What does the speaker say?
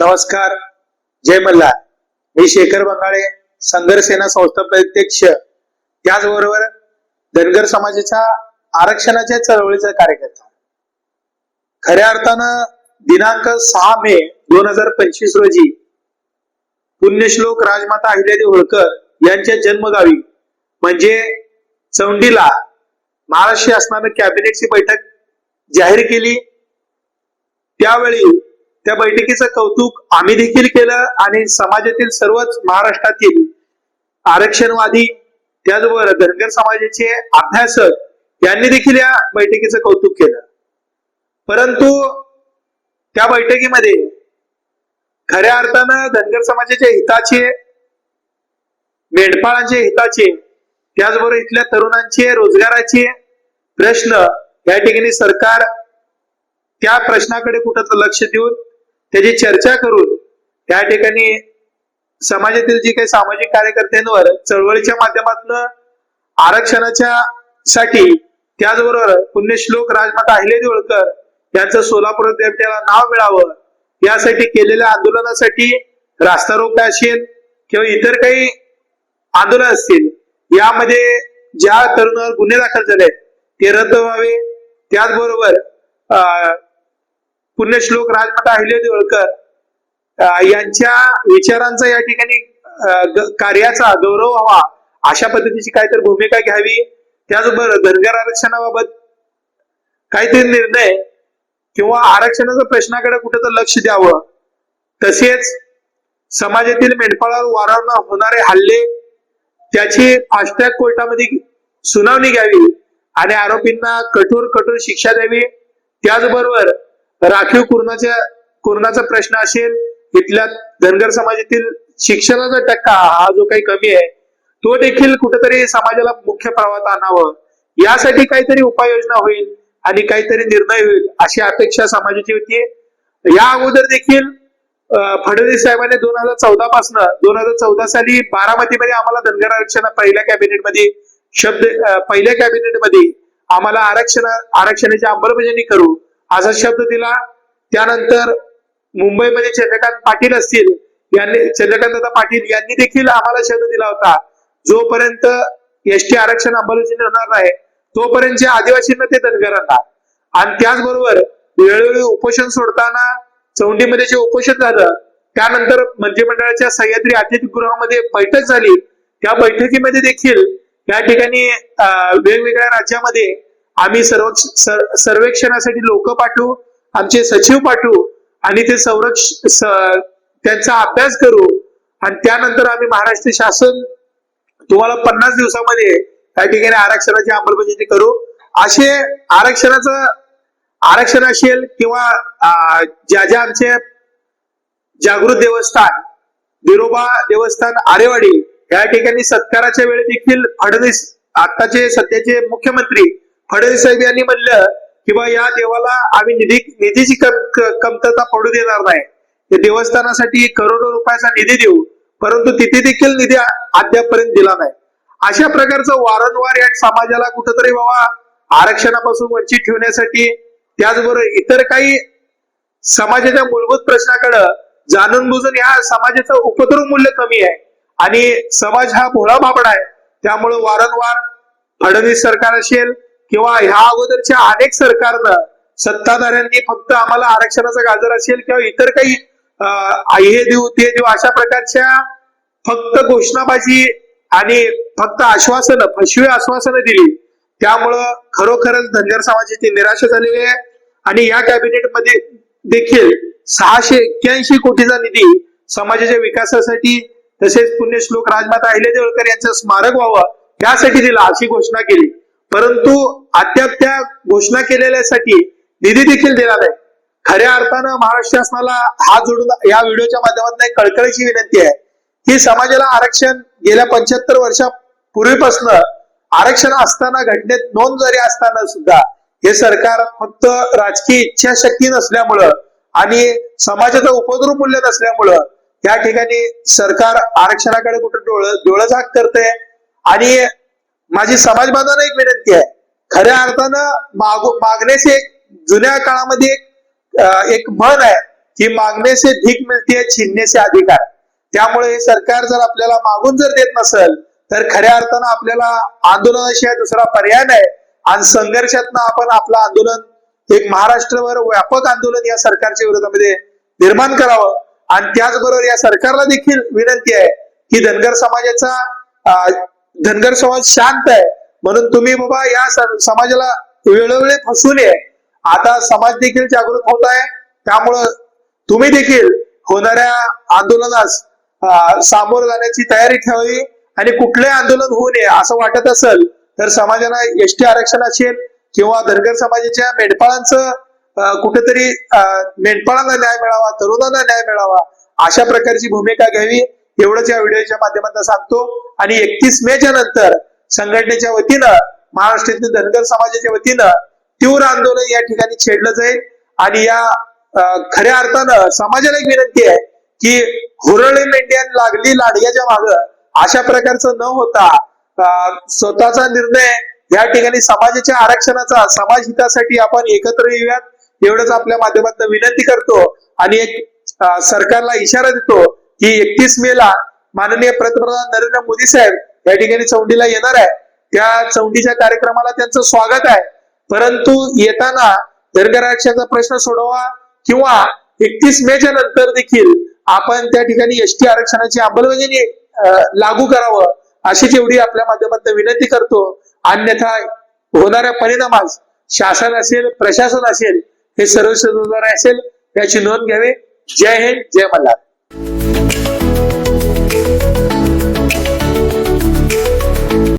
नमस्कार. जय मल्हार. मी शेखर बंगाळे संघर सेना संस्थापक अध्यक्ष त्याचबरोबर धनगर समाजाच्या आरक्षणाच्या चळवळीचा कार्यकर्ता. खऱ्या अर्थानं दिनांक सहा मे दोन हजार पंचवीस रोजी पुण्यश्लोक राजमाता अहिल्यादेवी होळकर यांच्या जन्मगावी म्हणजे चौंडीला महाराष्ट्र शासनानं कॅबिनेटची बैठक जाहीर केली. त्यावेळी त्या बैठकीचं कौतुक आम्ही देखील केलं आणि समाजातील सर्वच महाराष्ट्रातील आरक्षणवादी त्याचबरोबर धनगर समाजाचे अभ्यासक यांनी देखील या बैठकीचं कौतुक केलं. परंतु त्या बैठकीमध्ये खऱ्या अर्थानं धनगर समाजाच्या हिताचे मेंढपाळांचे हिताचे त्याचबरोबर इथल्या तरुणांचे रोजगाराचे प्रश्न या ठिकाणी सरकार त्या प्रश्नाकडे कुठं लक्ष देऊन त्याची चर्चा करून त्या ठिकाणी समाजातील जी काही सामाजिक कार्यकर्त्यांवर चळवळीच्या माध्यमातून आरक्षणाच्या साठी त्याचबरोबर पुण्यश्लोक राजमाता अहिले देवळकर यांचं सोलापूर विद्यापीठाला नाव मिळावं यासाठी केलेल्या आंदोलनासाठी रास्ता रोका असेल किंवा इतर काही आंदोलन असतील यामध्ये ज्या तरुणावर गुन्हे दाखल झाले ते रद्द व्हावे. त्याचबरोबर अं, पुण्यश्लोक राजमाता अहिल्यादेवी देवळकर यांच्या विचारांचा या ठिकाणी कार्याचा गौरव व्हावा अशा पद्धतीची काहीतरी भूमिका घ्यावी. त्याचबरोबर धनगर आरक्षणाबाबत काहीतरी निर्णय किंवा आरक्षणाच्या प्रश्नाकडे कुठेतरी लक्ष द्यावं. तसेच समाजातील मेंढपाळावर वारंवार होणारे हल्ले त्याची फास्टॅग कोर्टामध्ये सुनावणी घ्यावी आणि आरोपींना कठोर कठोर शिक्षा द्यावी. त्याचबरोबर राखीव कुरणाच्या कुरणाचा प्रश्न असेल इथल्या धनगर समाजातील शिक्षणाचा टक्का हा जो काही कमी आहे तो देखील कुठेतरी समाजाला मुख्य प्रवाहात आणावं. यासाठी काहीतरी उपाययोजना होईल आणि काहीतरी निर्णय होईल अशी अपेक्षा समाजाची होती. या अगोदर देखील फडणवीस साहेबांनी दोन हजार चौदा पासन दोन हजार चौदा साली बारामतीमध्ये आम्हाला धनगर आरक्षण पहिल्या कॅबिनेटमध्ये शब्द पहिल्या कॅबिनेटमध्ये आम्हाला आरक्षण आरक्षणाची अंमलबजावणी करू असा शब्द दिला. त्यानंतर मुंबईमध्ये चंद्रकांत पाटील असतील यांनी चंद्रकांत दादा पाटील यांनी देखील आम्हाला शब्द दिला होता. जोपर्यंत एस टी आरक्षण अंमलबजावणी होणार नाही तोपर्यंत आदिवासींना ते धनगरांना आणि त्याचबरोबर वेळोवेळी उपोषण सोडताना चौंडीमध्ये जे उपोषण झालं त्यानंतर मंत्रिमंडळाच्या सह्याद्री अतिथीगृहामध्ये बैठक झाली. त्या बैठकीमध्ये देखील या ठिकाणी वेगवेगळ्या राज्यामध्ये आम्ही सर्व सर- सर्वेक्षणासाठी लोक पाठवू आमचे सचिव पाठवू आणि ते संरक्ष त्यांचा अभ्यास करू आणि त्यानंतर आम्ही महाराष्ट्र शासन तुम्हाला पन्नास दिवसामध्ये त्या ठिकाणी आरक्षणाची अंमलबजावणी करू. असे आरक्षणाचं आरक्षण असेल किंवा ज्या ज्या आमचे जागृत देवस्थान विरोबा देवस्थान आरेवाडी या ठिकाणी सत्काराच्या वेळी देखील फडणवीस आताचे सध्याचे मुख्यमंत्री फडणवीस साहेब यांनी म्हणलं की बा या देवाला आम्ही निधी निधीची कमतरता पडू देणार नाही. ते देवस्थानासाठी करोडो रुपयाचा निधी देऊ परंतु तिथे देखील निधी अद्यापर्यंत अद्यापपर्यंत दिला नाही. अशा प्रकारचं वारंवार या समाजाला कुठंतरी बाबा आरक्षणापासून वंचित ठेवण्यासाठी त्याचबरोबर इतर काही समाजाच्या मूलभूत प्रश्नाकडे जाणून बुजून या समाजाचं उपद्रव मूल्य कमी आहे. आणि समाज हा भोळा बाबडा आहे. त्यामुळे वारंवार फडणवीस सरकार असेल किंवा ह्या अगोदरच्या अनेक सरकारनं सत्ताधाऱ्यांनी फक्त आम्हाला आरक्षणाचा गाजर असेल किंवा इतर काही हे देऊ ते देऊ अशा प्रकारच्या फक्त घोषणाबाजी आणि फक्त आश्वासनं फसवी आश्वासनं दिली. त्यामुळं खरोखरच धनगर समाजाची निराशा झालेली आहे. आणि या कॅबिनेटमध्ये देखील सहाशे एक्क्याऐंशी कोटीचा निधी समाजाच्या विकासासाठी तसेच पुण्यश्लोक राजमाता अहिले देवळकर यांचं स्मारक व्हावं यासाठी दिला अशी घोषणा केली. परंतु अद्याप त्या घोषणा केलेल्यासाठी निधी देखील दिला नाही खऱ्या अर्थानं महाराष्ट्र शासनाला हात जोडून या व्हिडिओच्या माध्यमातून एक कळकळीची विनंती आहे की समाजाला आरक्षण गेल्या पंच्याहत्तर वर्षापूर्वीपासून आरक्षण असताना घटनेत नोंद जरी असताना सुद्धा हे सरकार फक्त राजकीय इच्छाशक्ती नसल्यामुळं आणि समाजाचं उपद्रव मूल्य नसल्यामुळं या ठिकाणी सरकार आरक्षणाकडे कुठं डोळ डोळझाक करते आणि माझी समाज बांधवांना एक विनंती आहे. खऱ्या अर्थानं माग मागण्याचे एक जुन्या काळामध्ये एक एक म्हण आहे की मागण्याचे भीक मिळते छिनण्याचे अधिकार त्यामुळे हे सरकार जर आपल्याला मागून जर देत नसेल तर खऱ्या अर्थानं आपल्याला आंदोलनाशिवाय दुसरा पर्याय नाही. आणि संघर्षातनं आपण आपलं आंदोलन एक महाराष्ट्रभर व्यापक आंदोलन या सरकारच्या विरोधामध्ये निर्माण करावं. आणि त्याचबरोबर या सरकारला देखील विनंती आहे की धनगर समाजाचा धनगर समाज शांत आहे. म्हणून तुम्ही बाबा या समाजाला वेळोवेळी फसू नये आता समाज देखील जागृत होत आहे. त्यामुळं तुम्ही देखील होणाऱ्या आंदोलनास सामोर जाण्याची तयारी ठेवावी आणि कुठलंही आंदोलन होऊ नये असं वाटत असेल तर समाजाला एसटी आरक्षण असेल किंवा धनगर समाजाच्या मेंढपाळांचं कुठेतरी अं, मेंढपाळांना न्याय मिळावा तरुणांना न्याय मिळावा अशा प्रकारची भूमिका घ्यावी. एवढंच या व्हिडिओच्या माध्यमातून सांगतो. आणि एकतीस मेच्या नंतर संघटनेच्या वतीनं महाराष्ट्रातील धनगर समाजाच्या वतीनं तीव्र आंदोलन या ठिकाणी छेडलं जाईल. आणि या खऱ्या अर्थानं समाजाला एक विनंती आहे की हुरळी इंडियन लागली लाडग्याच्या माग अशा प्रकारचं न होता स्वतःचा निर्णय या ठिकाणी समाजाच्या आरक्षणाचा समाज हितासाठी आपण एकत्र येऊयात एवढंच आपल्या माध्यमातून विनंती करतो. आणि एक सरकारला इशारा देतो की एकतीस मे ला माननीय पंतप्रधान नरेंद्र मोदी साहेब या ठिकाणी चौंडीला येणार आहे. त्या चौंडीच्या कार्यक्रमाला त्यांचं स्वागत आहे. परंतु येताना धनगर आरक्षणाचा प्रश्न सोडवा किंवा एकतीस मेच्या नंतर देखील आपण त्या ठिकाणी एसटी आरक्षणाची अंमलबजावणी लागू करावं अशी जेवढी आपल्या माध्यमातून विनंती करतो. अन्यथा होणाऱ्या परिणामास शासन असेल प्रशासन असेल हे सर्व असेल. याची नोंद घ्यावी. जय हिंद जय मल्हार.